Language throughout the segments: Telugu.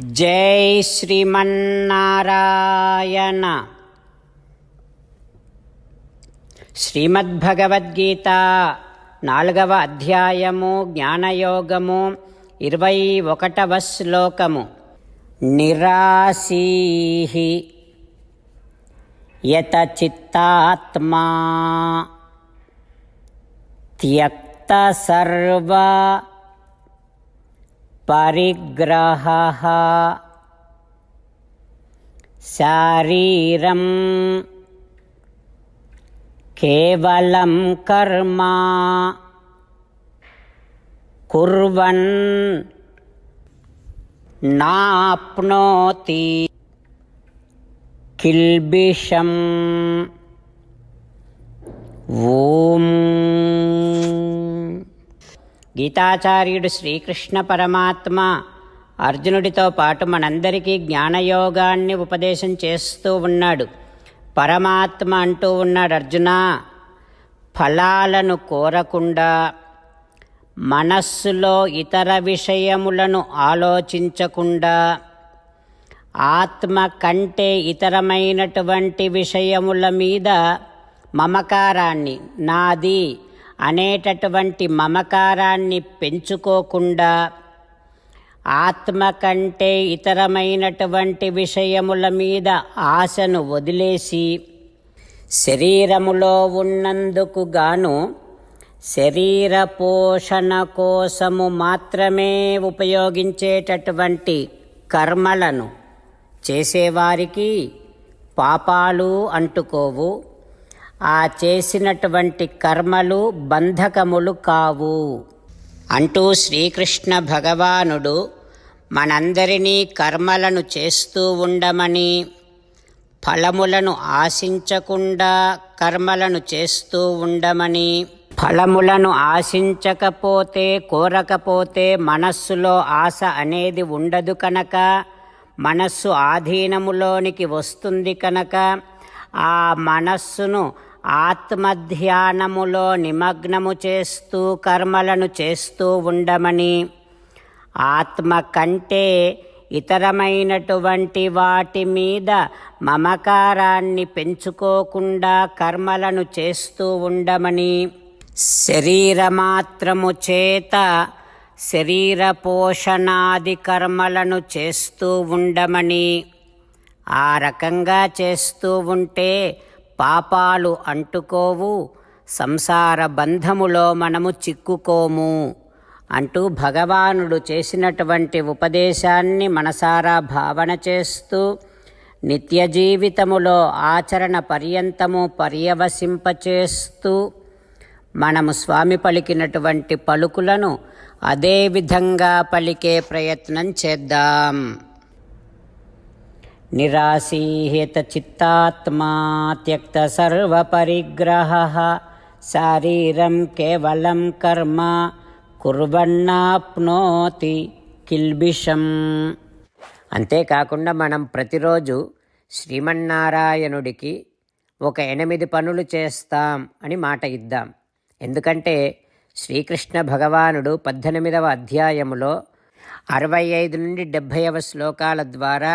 జై శ్రీమన్నారాయణ. శ్రీమద్భగవద్గీత నాలుగవ అధ్యాయము జ్ఞానయోగము ఇరవై ఒకటవ శ్లోకము. నిరాశీహి యత చిత్తాత్మా త్యక్త సర్వ परिग्रहः शारीरं केवलं कर्म कुर्वन् नाप्नोति किल्बिषम् ॐ గీతాచార్యుడు శ్రీకృష్ణ పరమాత్మ అర్జునుడితో పాటు మనందరికీ జ్ఞానయోగాన్ని ఉపదేశం చేస్తూ ఉన్నాడు. పరమాత్మ అంటూ ఉన్నాడు అర్జున ఫలాలను కోరకుండా మనస్సులో ఇతర విషయములను ఆలోచించకుండా ఆత్మ కంటే ఇతరమైనటువంటి విషయముల మీద మమకారాన్ని నాది అనేటటువంటి మమకారాన్ని పెంచుకోకుండా ఆత్మ కంటే ఇతరమైనటువంటి విషయముల మీద ఆశను వదిలేసి శరీరములో ఉన్నందుకు గాను శరీర పోషణ కోసము మాత్రమే ఉపయోగించేటటువంటి కర్మలను చేసేవారికి పాపాలు అంటుకోవు. ఆ చేసినటువంటి కర్మలు బంధకములు కావు. అంటూ శ్రీకృష్ణ భగవానుడు మనందరినీ కర్మలను చేస్తూ ఉండమని ఫలములను ఆశించకుండా కర్మలను చేస్తూ ఉండమని ఫలములను ఆశించకపోతే కోరకపోతే మనస్సులో ఆశ అనేది ఉండదు కనుక మనస్సు ఆధీనములోనికి వస్తుంది కనుక ఆ మనస్సును ఆత్మధ్యానములో నిమగ్నము చేస్తూ కర్మలను చేస్తూ ఉండమని. ఆత్మ కంటే ఇతరమైనటువంటి వాటి మీద మమకారాన్ని పెంచుకోకుండా కర్మలను చేస్తూ ఉండమని. శరీరమాత్రము చేత శరీర పోషణాది కర్మలను చేస్తూ ఉండమని. ఆ రకంగా చేస్తూ ఉంటే పాపాలు అంటుకోవు సంసార బంధములో మనము చిక్కుకోము అంటూ భగవానుడు చేసినటువంటి ఉపదేశాన్ని మనసారా భావన చేస్తూ నిత్య జీవితములో ఆచరణ పర్యంతము పర్యవసింపచేస్తూ మనము స్వామి పలికినటువంటి పలుకులను అదే విధంగా పలికే ప్రయత్నం చేద్దాం. నిరాశీహత చిత్తాత్మా త్యక్త సర్వపరిగ్రహ శారీరం కేవలం కర్మ కుర్వన్నాప్నోతి కిల్బిషం అంతేకాకుండా మనం ప్రతిరోజు శ్రీమన్నారాయణుడికి ఒక ఎనిమిది పనులు చేస్తాం అని మాట ఇద్దాం. ఎందుకంటే శ్రీకృష్ణ భగవానుడు పద్దెనిమిదవ అధ్యాయములో అరవై ఐదు నుండి డెబ్భైవ శ్లోకాల ద్వారా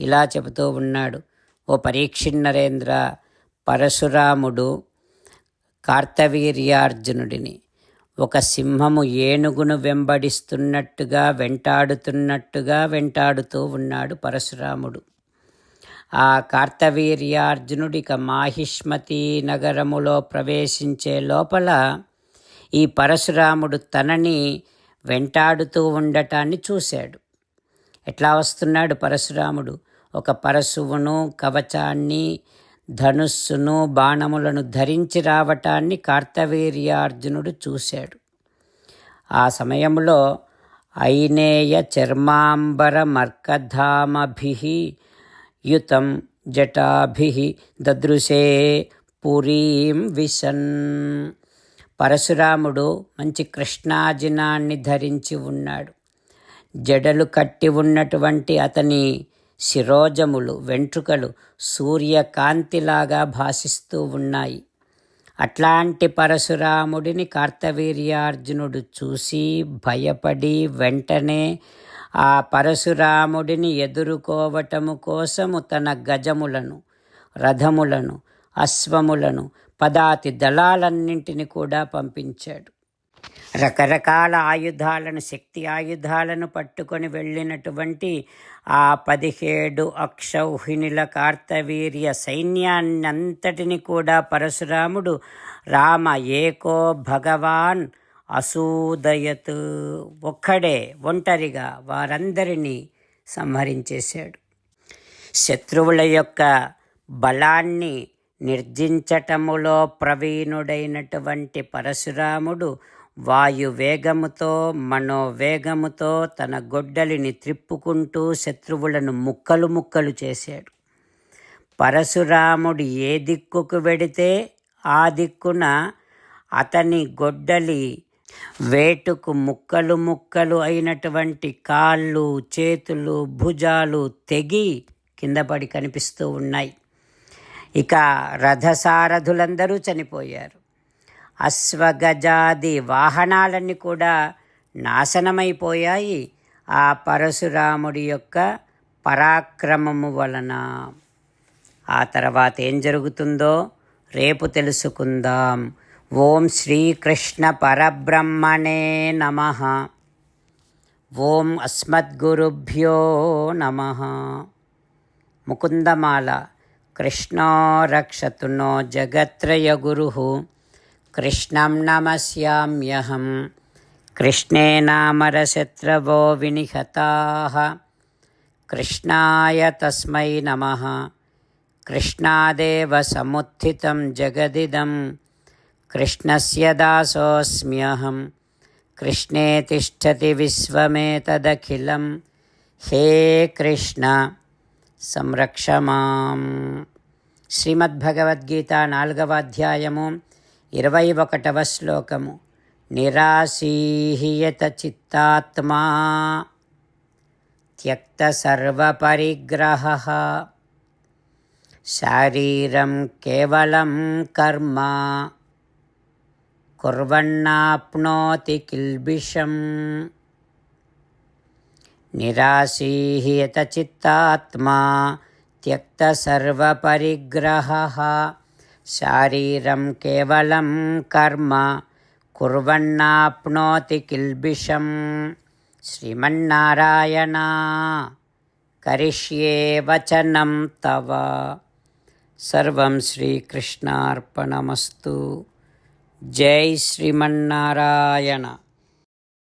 ఇలా చెబుతూ ఉన్నాడు. ఓ పరీక్షిన్నరేంద్ర పరశురాముడు కార్తవీర్యార్జునుడిని. ఒక సింహము ఏనుగును వెంబడిస్తున్నట్టుగా వెంటాడుతున్నట్టుగా వెంటాడుతూ ఉన్నాడు పరశురాముడు. ఆ కార్తవీర్యార్జునుడిక మాహిష్మతి నగరములో ప్రవేశించే లోపల ఈ పరశురాముడు తనని వెంటాడుతూ ఉండటాన్ని చూశాడు. ఎట్లా వస్తున్నాడు పరశురాముడు? ఒక పరశువును కవచాన్ని ధనుస్సును బాణములను ధరించి రావటాన్ని కార్తవీర్యార్జునుడు చూశాడు. ఆ సమయంలో ఐనేయ చర్మాంబర మర్కధామభి యుతం జటాభి దదృశే పురీం విశన్. పరశురాముడు మంచి కృష్ణాజినాన్ని ధరించి ఉన్నాడు. జడలు కట్టి ఉన్నటువంటి అతని శిరోజములు వెంట్రుకలు సూర్యకాంతిలాగా భాసిస్తూ ఉన్నాయి. అట్లాంటి పరశురాముడిని కార్తవీర్యార్జునుడు చూసి భయపడి వెంటనే ఆ పరశురాముడిని ఎదుర్కోవటము కోసము తన గజములను రథములను అశ్వములను పదాతి దళాలన్నింటిని కూడా పంపించాడు. రకరకాల ఆయుధాలను శక్తి ఆయుధాలను పట్టుకొని వెళ్ళినటువంటి ఆ పదిహేడు అక్షౌహిణుల కార్తవీర్య సైన్యాన్నంతటిని కూడా పరశురాముడు రామ ఏకో భగవాన్ అసూదయత్ ఒక్కడే ఒంటరిగా వారందరినీ సంహరించేశాడు. శత్రువుల యొక్క బలాన్ని నిర్జించటములో ప్రవీణుడైనటువంటి పరశురాముడు వాయువేగముతో మనోవేగముతో తన గొడ్డలిని త్రిప్పుకుంటూ శత్రువులను ముక్కలు ముక్కలు చేశాడు. పరశురాముడు ఏ దిక్కుకు వెడితే ఆ దిక్కున అతని గొడ్డలి వేటుకు ముక్కలు ముక్కలు అయినటువంటి కాళ్ళు చేతులు భుజాలు తెగి కిందపడి కనిపిస్తూ ఉన్నాయి. ఇక రథసారథులందరూ చనిపోయారు. అశ్వగజాది వాహనాలన్నీ కూడా నాశనమైపోయాయి. ఆ పరశురాముడి యొక్క పరాక్రమము వలన. ఆ తర్వాత ఏం జరుగుతుందో రేపు తెలుసుకుందాం. ఓం శ్రీకృష్ణ పరబ్రహ్మణే నమ. ఓం అస్మద్గురుభ్యో నమ. ముకుందమాల. కృష్ణో రక్షతు నో कृष्ण नमस्याम्यहं। कृष्णे नामरशत्रवो विनिहताः। कृष्णाय तस्म नम। कृष्णादेव समुत्थितं कृष्ण से दासोऽस्म्यहं। कृष्णे तिष्ठति विश्वमेतदखिलं। हे कृष्ण సంరక్ష మాం శ్రీమద్భగవద్గీత ఇరవై ఒకటవ శ్లోకము. నిరాశీహియత చిత్తాత్మా త్యక్త సర్వపరిగ్రహ. శారీరం కేవలం కర్మ. కుర్వన్నాప్నోతి కిల్బిషం. నిరాశీహియత చిత్తాత్మా త్యక్త शारीरं केवलं कर्म कुर्वन्नाप्नोति किल्बिषं श्रीमन्नारायण करिष्ये वचनं तव सर्वं श्रीकृष्णार्पणमस्तु जय श्रीमन्नारायण